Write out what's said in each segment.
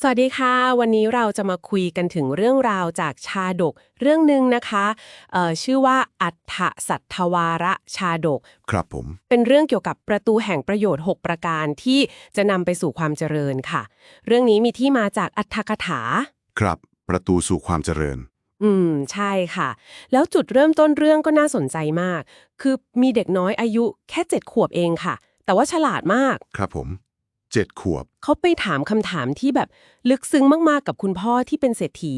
สวัสดีค่ะ วันนี้เราจะมาคุยกันถึงเรื่องราวจากชาดกเรื่องหนึ่งนะคะเอ่อชื่อว่าอัฏฐสัทธวาระชาดก ครับผม เป็นเรื่องเกี่ยวกับประตูแห่งประโยชน์ 6 ประการที่จะนำไปสู่ความเจริญค่ะ เรื่องนี้มีที่มาจากอัฏฐกถา ครับ ประตูสู่ความเจริญ อืม ใช่ค่ะ แล้วจุดเริ่มต้นเรื่องก็น่าสนใจมาก คือมีเด็กน้อยอายุแค่เจ็ดขวบเองค่ะ แต่ว่าฉลาดมาก ครับผม เจ็ดขวบ เขาไปถามคำถามที่แบบลึกซึ้งมากๆกับคุณพ่อที่เป็นเศรษฐี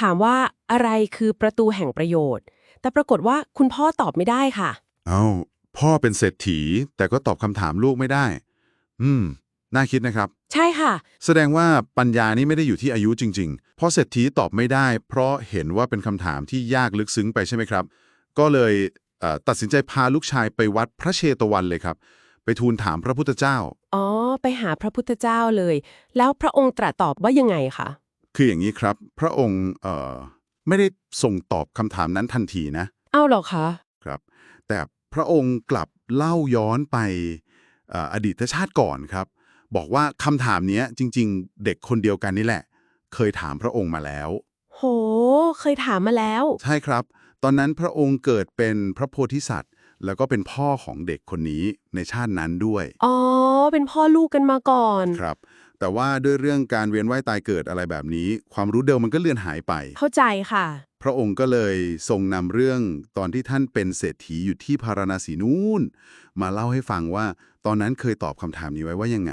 ถามว่าอะไรคือประตูแห่งประโยชน์ แต่ปรากฏว่าคุณพ่อตอบไม่ได้ค่ะ เอ้า พ่อเป็นเศรษฐี แต่ก็ตอบคำถามลูกไม่ได้ อืม น่าคิดนะครับ ใช่ค่ะ แสดงว่าปัญญานี่ไม่ได้อยู่ที่อายุจริง ๆ เพราะเศรษฐีตอบไม่ได้ เพราะเห็นว่าเป็นคำถามที่ยากลึกซึ้งไปใช่ไหมครับ ก็เลยเอ่อตัดสินใจพาลูกชายไปวัดพระเชตวันเลยครับ ไปทูลถามพระพุทธเจ้า อ๋อ ไปหาพระพุทธเจ้าเลย แล้วพระองค์ตรัสตอบว่ายังไงคะ คืออย่างนี้ครับ พระองค์เอ่อไม่ได้ส่งตอบคำถามนั้นทันทีนะ เอ้าเหรอคะ ครับ แต่พระองค์กลับเล่าย้อนไปเอ่ออดีตชาติก่อนครับ บอกว่าคำถามเนี้ยจริง ๆ เด็กคนเดียวกันนี่แหละ เคยถามพระองค์มาแล้ว โห เคยถามมาแล้ว ใช่ครับ ตอนนั้นพระองค์เกิดเป็นพระโพธิสัตว์ แล้วก็เป็นพ่อของเด็กคนนี้ในชาตินั้นด้วย อ๋อ เป็นพ่อลูกกันมาก่อน ครับ แต่ว่าด้วยเรื่องการเวียนว่ายตายเกิดอะไรแบบนี้ ความรู้เดิมมันก็เลือนหายไป เข้าใจค่ะ พระองค์ก็เลยทรงนำเรื่องตอนที่ท่านเป็นเศรษฐีอยู่ที่พาราณสีนู่นมาเล่าให้ฟังว่า ตอนนั้นเคยตอบคำถามนี้ไว้ว่ายังไง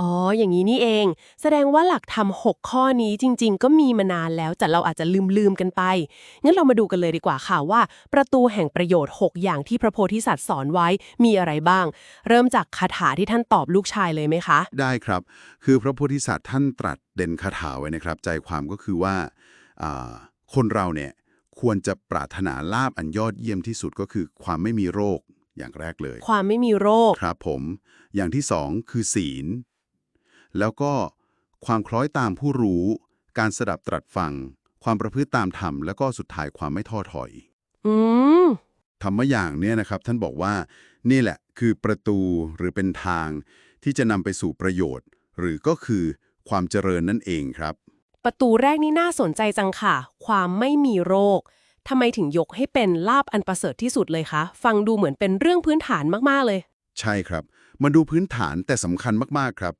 อ๋อ อย่างนี้นี่เอง แสดงว่าหลักธรรมหกข้อนี้จริง ๆ ก็มีมานานแล้ว แต่เราอาจจะลืมลืมๆกันไป งั้นเรามาดูกันเลยดีกว่าค่ะว่า ประตูแห่งประโยชน์ 6 อย่างที่พระโพธิสัตว์สอนไว้มีอะไรบ้าง เริ่มจากคาถาที่ท่านตอบลูกชายเลยไหมคะ ได้ครับ คือพระโพธิสัตว์ท่านตรัสเด่นคาถาไว้นะครับ ใจความก็คือว่าอ่าคนเราเนี่ยควรจะปรารถนาลาบอันยอดเยี่ยมที่สุดก็คือความไม่มีโรคอย่างแรกเลย ความไม่มีโรคครับผม อย่างที่สองคือศีล แล้วก็ความคล้อยตามผู้รู้ การสดับตรัสฟัง ความประพฤติตามธรรม แล้วก็สุดท้ายความไม่ท้อถอย อืมธรรมะอย่างเนี่ยนะครับท่านบอกว่า นี่แหละคือประตูหรือเป็นทางที่จะนำไปสู่ประโยชน์ หรือก็คือความเจริญนั่นเองครับ ประตูแรกนี่น่าสนใจจังค่ะ ความไม่มีโรคทำไมถึงยกให้เป็นลาบอันประเสริฐที่สุดเลยคะฟังดูเหมือนเป็นเรื่องพื้นฐานมากๆเลย ใช่ครับมาดูพื้นฐานแต่สำคัญมากๆครับ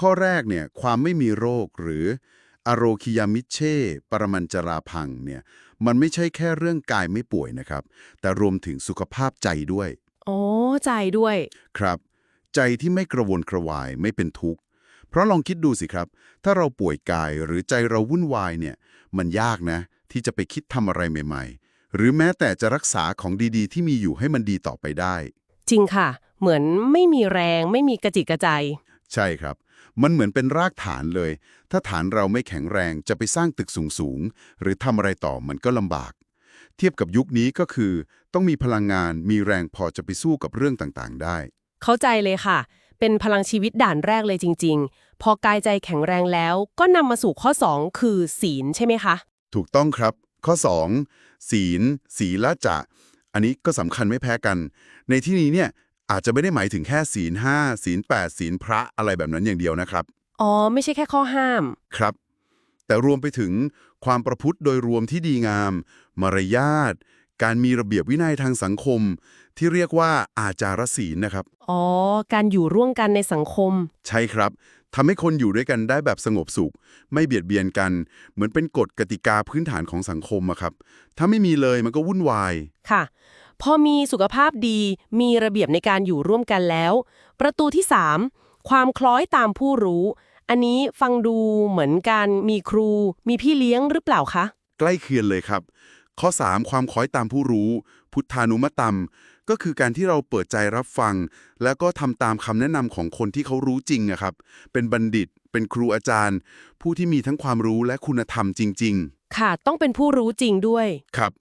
ข้อแรกเนี่ยความไม่มีโรคหรืออโรคิยามิเช่ ปรมัญจราพังเนี่ยมันไม่ใช่แค่เรื่องกายไม่ป่วยนะครับ แต่รวมถึงสุขภาพใจด้วยอ๋อใจด้วย ครับ ใจที่ไม่กระวนกระวายไม่เป็นทุกข์ เพราะลองคิดดูสิครับ ถ้าเราป่วยกายหรือใจเราวุ่นวายเนี่ย มันยากนะ ที่จะไปคิดทำอะไรใหม่ ๆ หรือแม้แต่จะรักษาของดีๆ ที่มีอยู่ให้มันดีต่อไปได้ จริงค่ะ เหมือนไม่มีแรงไม่มีกระจิกกระใจ ใช่ครับ มันเหมือนเป็นรากฐานเลย ถ้าฐานเราไม่แข็งแรงจะไปสร้างตึกสูงๆ หรือทำอะไรต่อมันก็ลำบาก เทียบกับยุคนี้ก็คือ ต้องมีพลังงานมีแรงพอจะไปสู้กับเรื่องต่างๆ ได้ เข้าใจเลยค่ะ เป็นพลังชีวิตด่านแรกเลยจริง ๆ พอกายใจแข็งแรงแล้วก็นำมาสู่ข้อ 2 คือศีลใช่ไหมคะ ถูกต้องครับ ข้อ 2 ศีล ศีละจะ อันนี้ก็สำคัญไม่แพ้กัน ในที่นี้เนี่ย อาจจะไม่ได้หมายถึงแค่ศีล5ศีล8ศีลพระอะไรแบบนั้นอย่างเดียวนะครับ อ๋อ ไม่ใช่แค่ข้อห้าม ครับ แต่รวมไปถึงความประพฤติโดยรวมที่ดีงาม มารยาท การมีระเบียบวินัยทางสังคม ที่เรียกว่าอาจารศีลนะครับ อ๋อ การอยู่ร่วมกันในสังคม ใช่ครับทำให้คนอยู่ด้วยกันได้แบบสงบสุข ไม่เบียดเบียนกัน เหมือนเป็นกฎกติกาพื้นฐานของสังคมอะครับ ถ้าไม่มีเลยมันก็วุ่นวาย ค่ะ พอมีสุขภาพดี มีระเบียบในการอยู่ร่วมกันแล้ว ประตูที่ 3 ความคล้อยตามผู้รู้ อันนี้ฟังดูเหมือนการมีครู มีพี่เลี้ยงหรือเปล่าคะ ใกล้เคียงเลยครับ ข้อ 3 ความคล้อยตามผู้รู้ พุทธานุมตตัมก็คือการที่เราเปิดใจรับฟัง แล้วก็ทำตามคำแนะนำของคนที่เขารู้จริงอะครับ เป็นบัณฑิต เป็นครูอาจารย์ ผู้ที่มีทั้งความรู้และคุณธรรมจริงค่ะ ต้องเป็นผู้รู้จริงด้วยๆครับ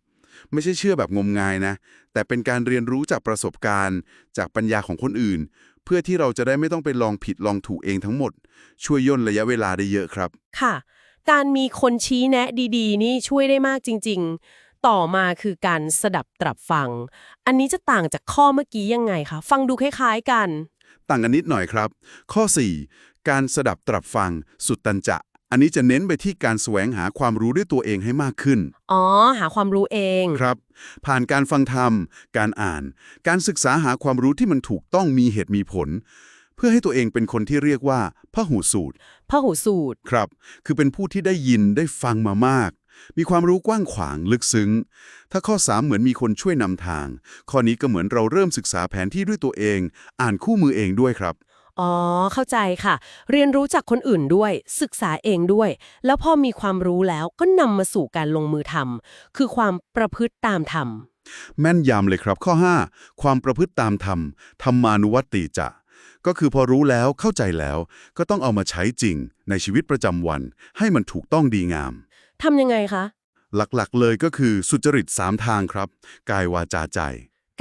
ไม่ใช่เชื่อแบบงมงายนะ แต่เป็นการเรียนรู้จากประสบการณ์ จากปัญญาของคนอื่น เพื่อที่เราจะได้ไม่ต้องไปลองผิดลองถูกเองทั้งหมด ช่วยย่นระยะเวลาได้เยอะครับ ค่ะ การมีคนชี้แนะดีๆ นี่ช่วยได้มากจริง ๆ ต่อมาคือการสดับตรับฟัง อันนี้จะต่างจากข้อเมื่อกี้ยังไงคะฟังดูคล้ายๆกัน ต่างกันนิดหน่อยครับ ข้อ 4 การสดับตรับฟังสุตตัญจะ อันนี้จะเน้นไปที่การแสวงหาความรู้ด้วยตัวเองให้มากขึ้น อ๋อ หาความรู้เอง ครับ ผ่านการฟังธรรม การอ่าน การศึกษาหาความรู้ที่มันถูกต้องมีเหตุมีผล เพื่อให้ตัวเองเป็นคนที่เรียกว่าพหูสูตรพหูสูตร ครับ คือเป็นผู้ที่ได้ยินได้ฟังมามาก มีความรู้กว้างขวางลึกซึ้ง ถ้าข้อ 3 เหมือนมีคนช่วยนำทาง ข้อนี้ก็เหมือนเราเริ่มศึกษาแผนที่ด้วยตัวเอง อ่านคู่มือเองด้วยครับ อ๋อ เข้าใจค่ะ เรียนรู้จากคนอื่นด้วย ศึกษาเองด้วย แล้วพอมีความรู้แล้วก็นำมาสู่การลงมือทำคือความประพฤติตามธรรม แม่นยำเลยครับข้อ 5 ความประพฤติตามธรรมธรรมานุวัตติจะ ก็คือพอรู้แล้วเข้าใจแล้ว ก็ต้องเอามาใช้จริง ในชีวิตประจำวัน ให้มันถูกต้องดีงามทำยังไงคะ หลักๆ เลยก็คือสุจริต3ทางครับ กายวาจาใจ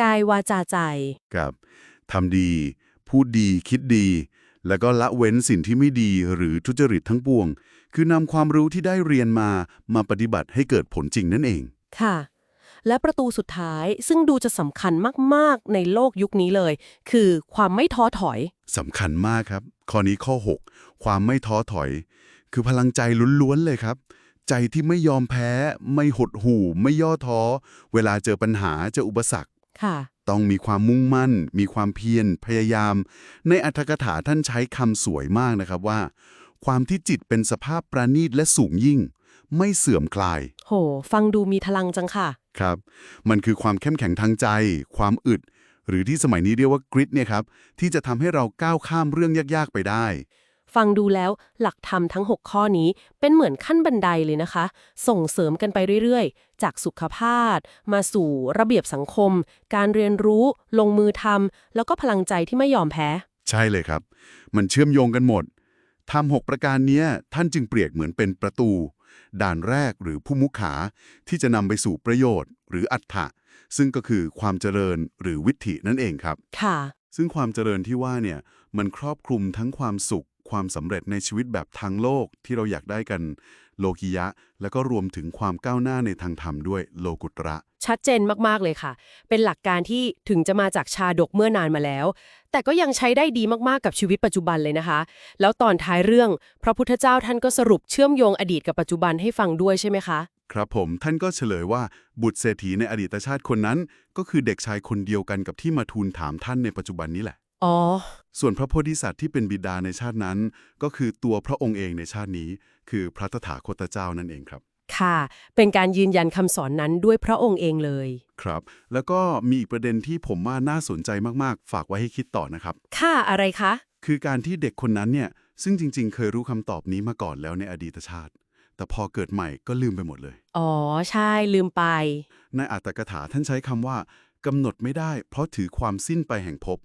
กายวาจาใจกับทำดี พูดดีคิดดี แล้วก็ละเว้นสิ่งที่ไม่ดีหรือทุจริตทั้งปวง คือนำความรู้ที่ได้เรียนมามาปฏิบัติให้เกิดผลจริงนั่นเอง ค่ะ และประตูสุดท้ายซึ่งดูจะสำคัญมากๆในโลกยุคนี้เลย คือความไม่ท้อถอยสำคัญมากครับ ข้อนี้ข้อ 6 ความไม่ท้อถอย คือพลังใจล้วนๆเลยครับใจที่ไม่ยอมแพ้ ไม่หดหู่ ไม่ย่อท้อ เวลาเจอปัญหาเจออุปสรรค ค่ะ ต้องมีความมุ่งมั่น มีความเพียร พยายาม ในอัตถกถาท่านใช้คำสวยมากนะครับว่า ความที่จิตเป็นสภาพประณีตและสูงยิ่ง ไม่เสื่อมคลาย โห ฟังดูมีพลังจังค่ะ ครับ มันคือความเข้มแข็งทางใจ ความอึด หรือที่สมัยนี้เรียกว่ากริดเนี่ยครับ ที่จะทำให้เราก้าวข้ามเรื่องยากๆไปได้ ฟังดูแล้วหลักธรรมทั้ง 6 ข้อนี้เป็นเหมือนขั้นบันไดเลยนะคะ ส่งเสริมกันไปเรื่อยๆ จากสุขภาพ มาสู่ระเบียบสังคม การเรียนรู้ ลงมือทำแล้วก็พลังใจที่ไม่ยอมแพ้ ใช่เลยครับ มันเชื่อมโยงกันหมดทำหกประการเนี้ยท่านจึงเปรียบเหมือนเป็นประตู ด่านแรกหรือผู้มุขาที่จะนำไปสู่ประโยชน์ หรืออัตถะซึ่งก็คือความเจริญหรือวิถีนั่นเองครับ ค่ะ ซึ่งความเจริญที่ว่าเนี่ยมันครอบคลุมทั้งความสุข ความสำเร็จในชีวิตแบบทางโลกที่เราอยากได้กันโลกิยะ แล้วก็รวมถึงความก้าวหน้าในทางธรรมด้วยโลกุตระ ชัดเจนมากๆเลยค่ะ เป็นหลักการที่ถึงจะมาจากชาดกเมื่อนานมาแล้ว แต่ก็ยังใช้ได้ดีมากๆกับชีวิตปัจจุบันเลยนะคะ แล้วตอนท้ายเรื่อง พระพุทธเจ้าท่านก็สรุปเชื่อมโยงอดีตกับปัจจุบันให้ฟังด้วยใช่ไหมคะครับผมท่านก็เฉลยว่าบุตรเศรษฐีในอดีตชาติคนนั้น ก็คือเด็กชายคนเดียวกันกับที่มาทูลถามท่านในปัจจุบันนี้แหละ อ๋อ ส่วนพระโพธิสัตว์ที่เป็นบิดาในชาตินั้น ก็คือตัวพระองค์เองในชาตินี้ คือพระตถาคตเจ้านั่นเองครับ ค่ะ เป็นการยืนยันคำสอนนั้นด้วยพระองค์เองเลย ครับ แล้วก็มีอีกประเด็นที่ผมว่าน่าสนใจมากๆ ฝากไว้ให้คิดต่อนะครับ ค่ะ อะไรคะ คือการที่เด็กคนนั้นเนี่ย ซึ่งจริง ๆ เคยรู้คำตอบนี้มาก่อนแล้วในอดีตชาติ แต่พอเกิดใหม่ก็ลืมไปหมดเลย อ๋อ ใช่ ลืมไป ในอัตถกถาท่านใช้คำว่ากำหนดไม่ได้ เพราะถือความสิ้นไปแห่งภพ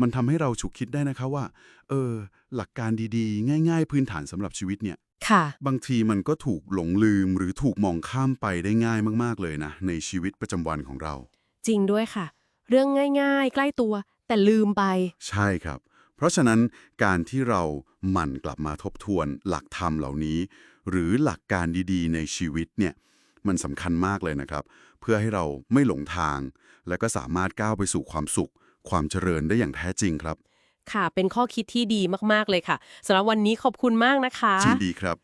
มันทำให้เราฉุกคิดได้นะคะว่า เออ หลักการดีๆ ง่าย ๆ พื้นฐานสำหรับชีวิตเนี่ย ค่ะ บางทีมันก็ถูกหลงลืมหรือถูกมองข้ามไปได้ง่ายมากๆเลยนะ ในชีวิตประจำวันของเรา จริงด้วยค่ะ เรื่องง่าย ๆ ใกล้ตัว แต่ลืมไป ใช่ครับ เพราะฉะนั้นการที่เราหมั่นกลับมาทบทวนหลักธรรมเหล่านี้ หรือหลักการดีๆ ในชีวิตเนี่ย มันสำคัญมากเลยนะครับ เพื่อให้เราไม่หลงทาง และก็สามารถก้าวไปสู่ความสุข ความเจริญได้อย่างแท้จริงครับ ค่ะ เป็นข้อคิดที่ดีมาก ๆ เลยค่ะสำหรับวันนี้ขอบคุณมากนะคะ ยินดีครับ